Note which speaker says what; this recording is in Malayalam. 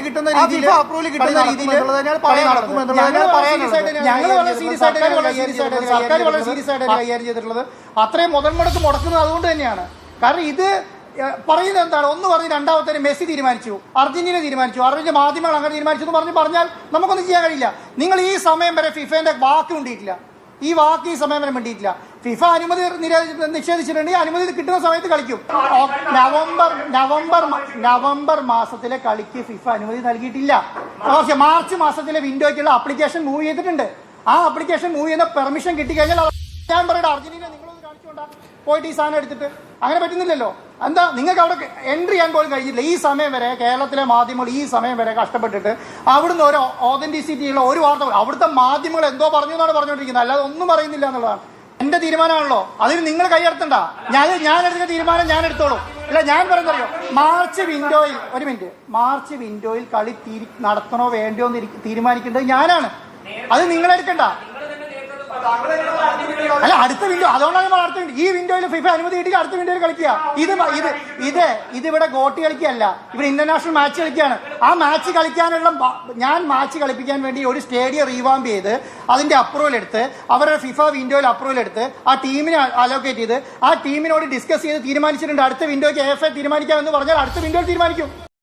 Speaker 1: കിട്ടുന്ന രീതിയിൽ അപ്രൂവൽ കിട്ടുന്ന രീതിയിൽ
Speaker 2: ഞങ്ങൾ വളരെ സീരിയസ് ആയിട്ട് സർക്കാർ വളരെ സീരിയസ് ആയിട്ട് കൈകാര്യം ചെയ്തിട്ടുള്ളത് അത്രയും മുതൽ മുടക്ക് മുടക്കുന്നത് അതുകൊണ്ട് തന്നെയാണ്. കാരണം ഇത് പറയുന്നത് എന്താണ്? ഒന്ന് പറഞ്ഞ് രണ്ടാമത്തെ മെസ്സി തീരുമാനിച്ചു അർജന്റീന തീരുമാനിച്ചു അർജന്റീന മാധ്യമങ്ങൾ അങ്ങനെ തീരുമാനിച്ചു എന്ന് പറഞ്ഞ് പറഞ്ഞാൽ നമുക്കൊന്നും ചെയ്യാൻ കഴിയില്ല. നിങ്ങൾ ഈ സമയം വരെ ഫിഫേന്റെ വാക്ക് ഉണ്ടിയിട്ടില്ല ഈ വാക്ക് ഈ സമയം വരെ വേണ്ടിയിട്ടില്ല ഫിഫ അനുമതി നിഷേധിച്ചിട്ടുണ്ടെങ്കിൽ അനുമതി കിട്ടുന്ന സമയത്ത് കളിക്കും. നവംബർ നവംബർ നവംബർ മാസത്തിലെ കളിക്ക് ഫിഫ അനുമതി നൽകിയിട്ടില്ല. പക്ഷേ മാർച്ച് മാസത്തിലെ വിൻഡോയ്ക്കുള്ള ആപ്ലിക്കേഷൻ മൂവ് ചെയ്തിട്ടുണ്ട്. ആ ആപ്ലിക്കേഷൻ മൂവ് ചെയ്യുന്ന പെർമിഷൻ കിട്ടിക്കഴിഞ്ഞാൽ ഞാൻ പറയട്ടെ. അർജന്റീന നിങ്ങളൊന്ന് കാണിച്ചുകൊണ്ടാ പോയിട്ട് ഈ സാധനം എടുത്തിട്ട്. അങ്ങനെ പറ്റുന്നില്ലല്ലോ. എന്താ നിങ്ങൾക്ക് അവിടെ എൻട്രി ചെയ്യാൻ പോലും കഴിഞ്ഞില്ല ഈ സമയം വരെ കേരളത്തിലെ മാധ്യമങ്ങൾ ഈ സമയം വരെ കഷ്ടപ്പെട്ടിട്ട് അവിടുന്ന് ഒരു ഓതന്റിസിറ്റിയുള്ള ഒരു വാർത്ത അവിടുത്തെ മാധ്യമങ്ങൾ എന്തോ പറഞ്ഞു എന്നാണ് പറഞ്ഞുകൊണ്ടിരിക്കുന്നത്. അല്ലാതെ ഒന്നും പറയുന്നില്ല എന്നുള്ളതാണ്. എന്റെ തീരുമാനമാണല്ലോ. അതിന് നിങ്ങൾ കൈയടത്തണ്ട ഞാൻ ഞാൻ എടുക്കുന്ന തീരുമാനം ഞാൻ എടുത്തോളൂ. അല്ല ഞാൻ പറയുന്നറിയോ മാർച്ച് വിൻഡോയിൽ ഒരു മിനിറ്റ്. മാർച്ച് വിൻഡോയിൽ കളി നടത്തണോ വേണ്ടോ എന്ന് തീരുമാനിക്കേണ്ടത് ഞാനാണ്. അത് നിങ്ങൾ എടുക്കണ്ട. അല്ല അടുത്ത വിൻഡോ അതുകൊണ്ടാണ് നമ്മൾ അടുത്ത ഈ വിൻഡോയിൽ ഫിഫ അനുമതി കിട്ടി അടുത്ത വിൻഡോയിൽ കളിക്കുക. ഇത് ഇത് ഇത് ഇത് ഇവിടെ ഗോട്ടി കളിക്കുകയല്ല. ഇവിടെ ഇന്റർനാഷണൽ മാച്ച് കളിക്കുകയാണ്. ആ മാച്ച് കളിക്കാനുള്ള ഞാൻ മാച്ച് കളിപ്പിക്കാൻ വേണ്ടി ഒരു സ്റ്റേഡിയം റീവാമ്പ് ചെയ്ത് അതിന്റെ അപ്രൂവൽ എടുത്ത് അവരുടെ ഫിഫ വിൻഡോയിൽ അപ്രൂവൽ എടുത്ത് ആ ടീമിനെ അലോക്കേറ്റ് ചെയ്ത് ആ ടീമിനോട് ഡിസ്കസ് ചെയ്ത് തീരുമാനിച്ചിട്ടുണ്ട്. അടുത്ത വിൻഡോയ്ക്ക് എഫ് എ തീരുമാനിക്കാമെന്ന് പറഞ്ഞാൽ അടുത്ത വിൻഡോയിൽ തീരുമാനിക്കും.